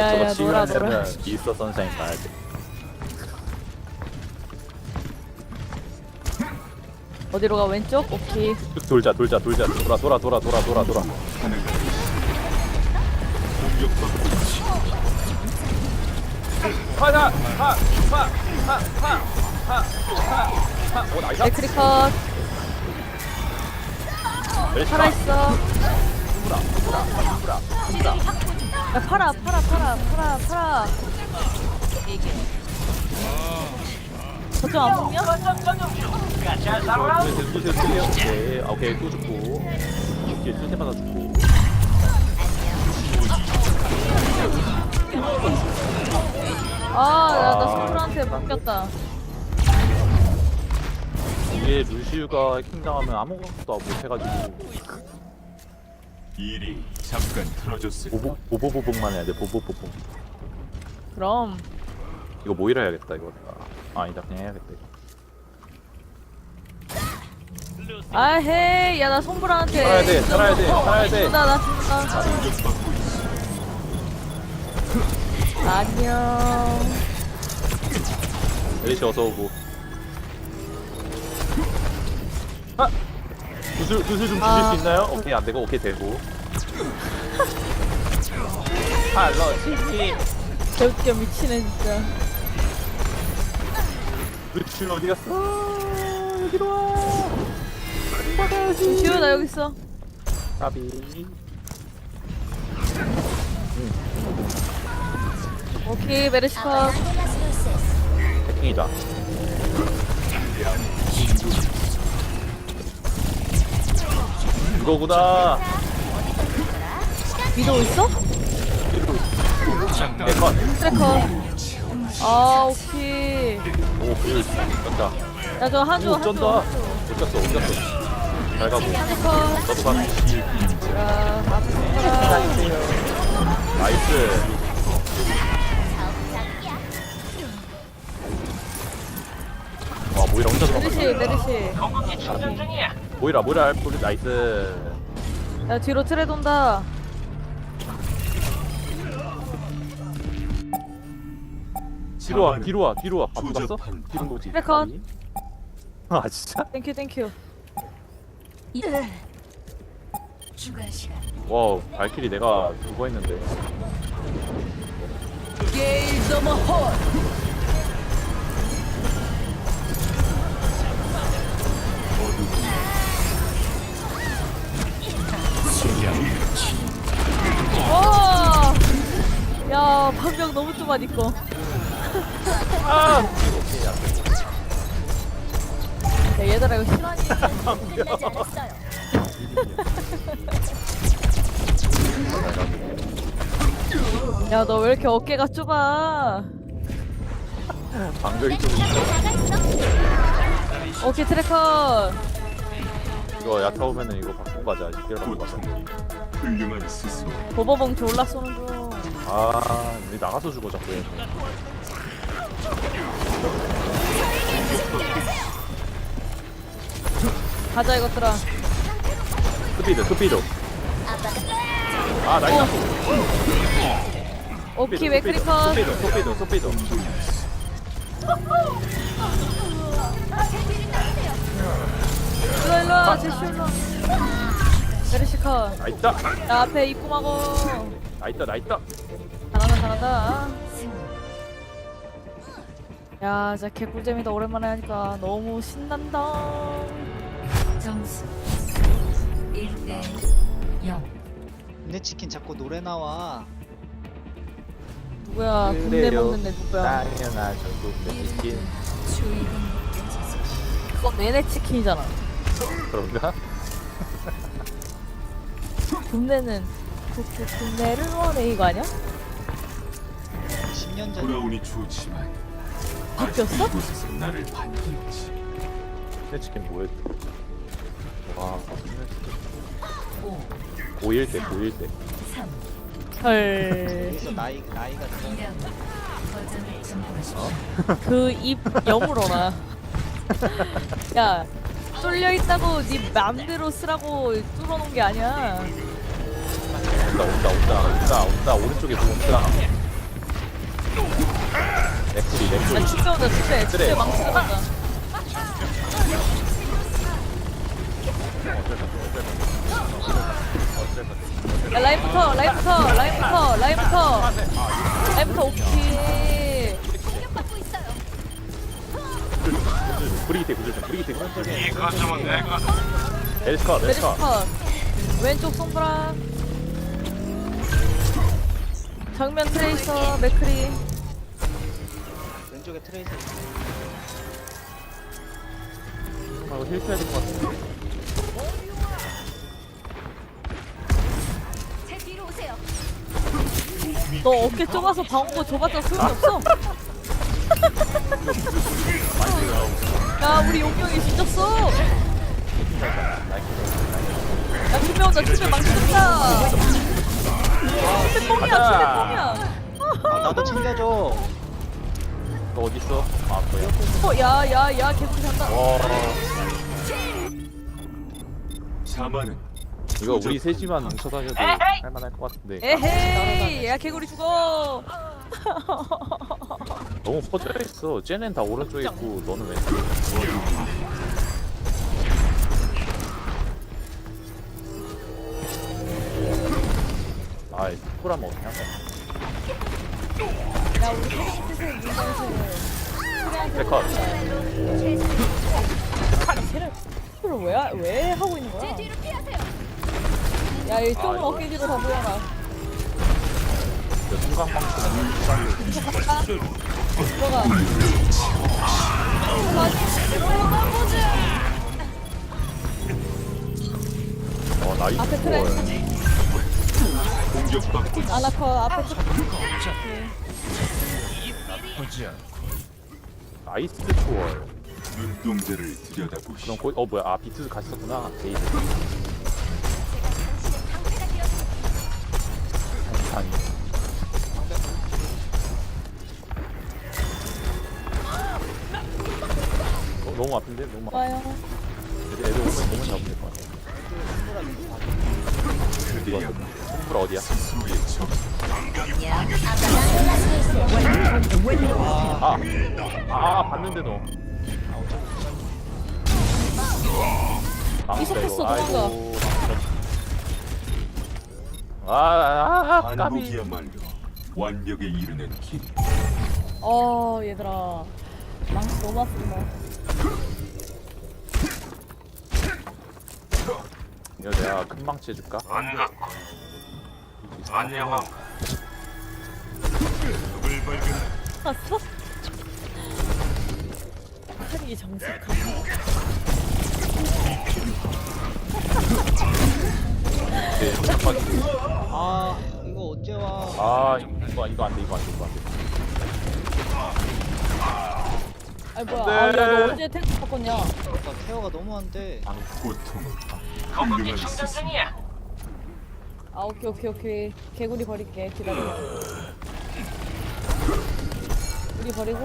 야, 야, 저거 놀아, 시간 놀아. 되면 있어 선샤인 가야 돼. 어디로 가 왼쪽? 오케이 쭉 돌자 돌자 돌자 돌아 돌아 돌아 돌아 돌아 돌아. 하나 하하하하하하오 나이스. 맥크리컷 멜시 살아있어. 야 팔아 팔아 팔아 팔아 팔아. 저쪽 안 먹냐? 뚜세 뚜세 오케이 아, 오케이 또 죽고. 오케이 뚜세 받아 죽고. 아나 나 스프한테 맡겼다. 이게 루시우가 해킹당하면 아무것도 못 해가지고 일이 잠깐 틀어졌을 보보 보보보복만 해야 돼 보보보복. 그럼. 이거 모이라 해야겠다 이거. 아, 아니다 그냥 해야겠다 이거. 아헤이 야나 송브라한테 살아야 돼 살아야 돼 살아야 돼. 죽는다 나 죽는다 안녕. 멜시 어서 오고. 아 구슬 구슬 좀 주실 아. 수 있나요? 오케이 안 되고 오케이 되고. 할로 치키 개웃겨 미치네 진짜. 루시 어디 갔어? 여기로 와. 받아야지 지우 나 여기 있어. 까비. 오케이 메르시컷 해킹이다 이거구나. 위도 있어? 네컷 트래커. 아 오케이. 오 그일 쩐다 야 저 한주 오 한주 쩐다 못 갔어 못 갔어. 잘 가고. 트래커. 너도 가. 야 손가락 나이스 와 모이라 혼자 메르시 들어가 메르시 모이라 모이라 모이라 나이스. 야 뒤로 트레 돈다. 뒤로 와 뒤로 와 뒤로 와. 앞으로 갔어? 뒤로 오지. 트래커. 아 진짜? 땡큐 땡큐 시간 와우 발키리 내가 그거 했는데 와! 야 방벽 너무 좁아 니꺼 아! 야 얘들아 이거 실화니. 야너 왜 이렇게 어깨가 좁아? 방벽이 좀 오케이 트래커. 이거 야타 오면은 이거 바꾸고 가자 이대로 가자 훌륭한 스스로 보버봉 졸라 쏘는 중아 우리 나가서 죽어 자꾸 얘. 가자 이것들아. 스피드 스피드. 아 나이스. 오케이 맥크리컷 스피드 스피드 스피드. 일로 일로 제시 일로 메르시컷 나이스 야 앞에 입구마고. 나이스 나이스 잘한다 잘한다. 야 진짜 개꿀잼이다. 오랜만에 하니까 너무 신난다. 점수 1대 0 군대 치킨 자꾸 노래 나와. 누구야? 군대 먹는 애 누구야? 당연한 전국 치킨. 그거 내내 치킨이잖아. 그런가? 군대는 국- 군대를 원해 이거 아니야? 10년 전 돌아오니 좋지만 바뀌었어? 이곳에서 나를 반기지. 내 치킨 뭐였지? 와5 5일 때 5일 때3 헐 나이 나이가 들어. 2라 거점을 점령하십시오 그입 여물어라. 야 뚫려 있다고 네 맘대로 쓰라고 뚫어놓은 게 아니야 온다 온다 온다 온다 온다. 오른쪽에 뭐 온다. 나 렉풀이 진짜 오다 진짜. 진짜 망치다 맞다. 야 라인부터 라인부터 라인부터 라인부터 라인부터 오케이. 브리기테 좀 브리기테. 구슬 좀 엘스카 엘스카 메리스컷. 왼쪽 손브라 정면 트레이서 맥크리. 왼쪽에 트레이서 아 이거 힐 쳐야 될 것 같은데. 너 어깨 좁아서 방어구 좁았자 소용이 없어. 야 우리 용병이 뒤졌어. 야 투명 나 투명 망쳤다 가자. 아, 나도 챙겨줘. 너 어딨어? 아 뭐야? 어, 야 야야 계속 잔다. 와. 자만은 이거 우리 셋이만 뭉쳐 다녀도 할만할 것 같은데. 에헤이! 야 개구리 죽어. 너무 퍼져 있어. 쟤는 다 오른쪽에 있고 너는 왼쪽에 아이 쿨하면 어떡하냐 야 우리 캐릭터에서 문장에서 백컷 쟤를 쟤를 왜, 하- 왜 하고 있는 거야? 야, 이 이거. 어깨 뒤로 다 보여라. 그 순간방치는 들어가. 들어가. 어 나이스 앞에 트레. 볼. 공격받고 있어. 아나커 앞에 쭉. 나이스 초월 눈동자를 들여다보시. 그럼 거기 어 뭐야 아 비트 같이 썼구나 게이드 아니 어, 너무 아픈데 너무 아픈데 와요. 애들 오면 오면 잡으면 될것 같아 그대여 홈플 어디야? 아! 아 봤는데 너 이속했어, 이거 아이고 도망가. 망했다. 아, 아, 아, 까비 반복이야말로 완벽에 이르는 길. 어, 얘들아. 망치 너무 아프다. 이거 내가 큰 망치 해줄까? 안녕 봤어? 팔이 정색하고. 네, 깜빡이. 아 이거 언제 와 아 이거 이거 안돼 이거 안돼 이거 안돼 아니, 뭐야. 안 아, 돼. 야, 너 언제 탱크 바꿨냐? 나 케어가 너무 안돼 고통은 훌륭한 스스로. 아, 오케이, 오케이, 오케이. 개구리 버릴게. 기다려. 우리 버리고.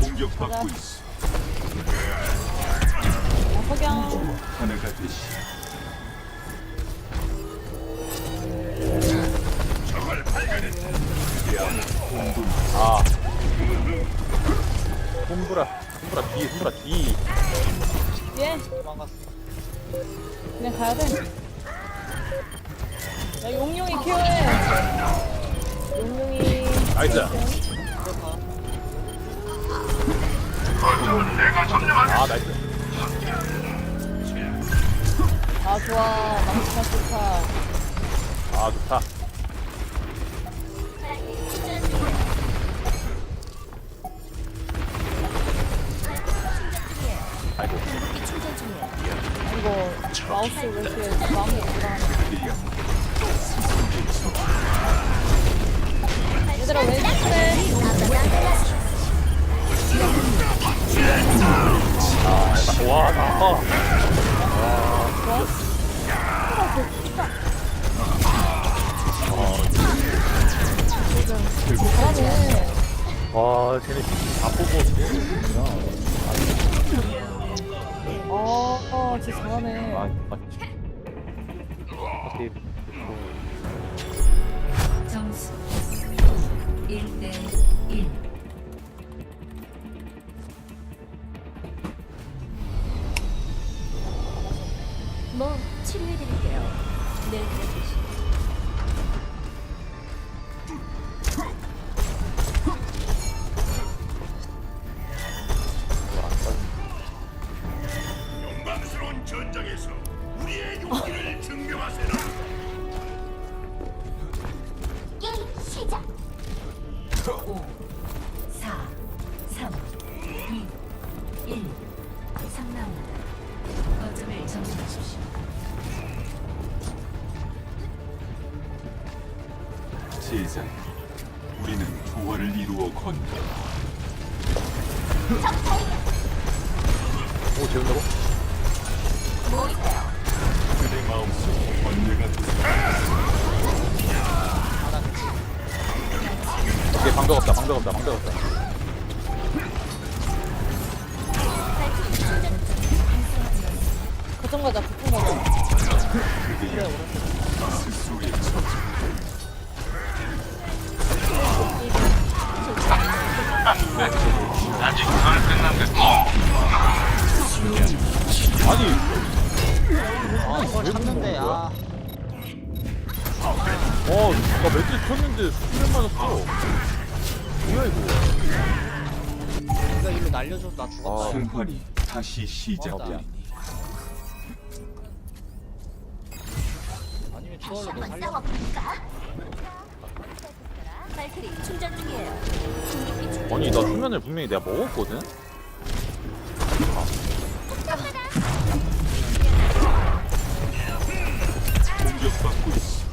공격받고 있어. 야, 석양. 하나가 되시. 아 홈브라 홈브라 뒤 홈브라 뒤 예. 도망갔어 그냥 가야 돼. 야, 용룡이 케어해. 용룡이. 나이스 아 나이스 아, 좋아. 망치가 좋다. 아 좋다 마우스 왜 이렇게 마음이 불안해. 얘들아, 왼쪽에. 와 나. 잘하네. 와 쟤네 다 뽑고 아, 진짜 잘하네. 아, 아 어떻게 점수 1대 1 뭐 치료해드릴게요. 네, 내일 들어주시죠 3라운드. 거점을 점령하십시오. 제자, 우리는 조화를 이루어 건다. 오 재운다고? 그대 마음속 번뇌가 되사 이게 방벽 없다 방벽 없다 방벽 없다 거점 가자 거점 가자 그대의 스스로의 처지. 아니. 아 이걸 찾는데 아. 어나 매트 쳤는데 수면 맞았어. 뭐야 이거? 네가 일로 날려줘서 나 죽었다. 아. 순환이 다시 시작되니 추월로 너 살려 발키리 충전 중이에요. 아니 나 수면을 분명히 내가 먹었거든?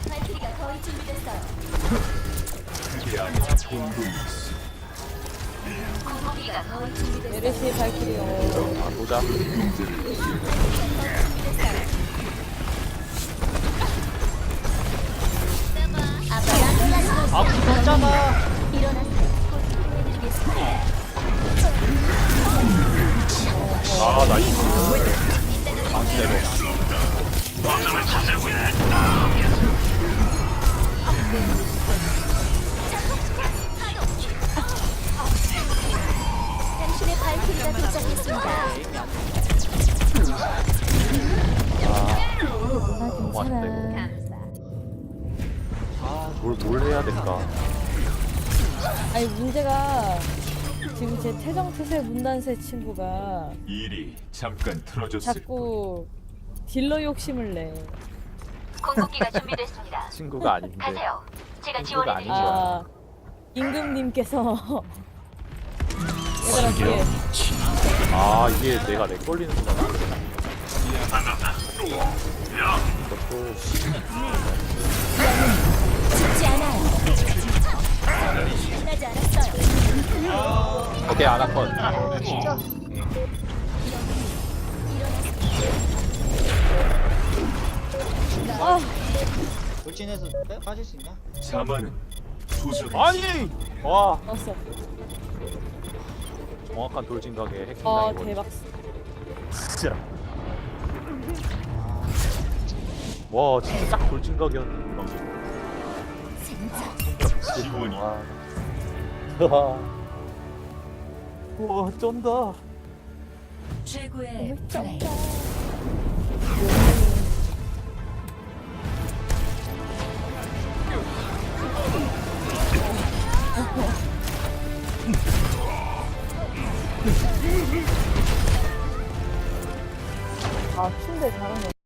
발키리가 거의 준비됐어요. 공동이 있어. 공기가 거의 준비됐어요. 메르시 발키리요 아 보자 일어나세요. 곧 구해드리겠습니다. 아 나이스 방치대로 아니 문제가 지금 제 태정태세 문단세 친구가 일이 잠깐 틀어졌을 뿐. 자꾸 딜러 욕심을 내 공격기가 준비됐습니다. 친구가 아닌데 가세요. 제가 친구가 아니죠. 지원해드리죠. 아 임금님께서 얘들아 뒤에 아 이게 내가 내 걸리는구나 이것도 죽지 않아요. 오케이 아나콘 진짜? 아. 돌진해서 빼 빠질 수 있냐? 자만은 조절이 아니! 와. 왔어. 정확한 돌진각에 핵심 아 당해버리. 대박. 진짜. 와 진짜 딱 돌진각이었는데 방금 지원이 와 와 쩐다. 최고의 플레이. 아 춘대 잘하네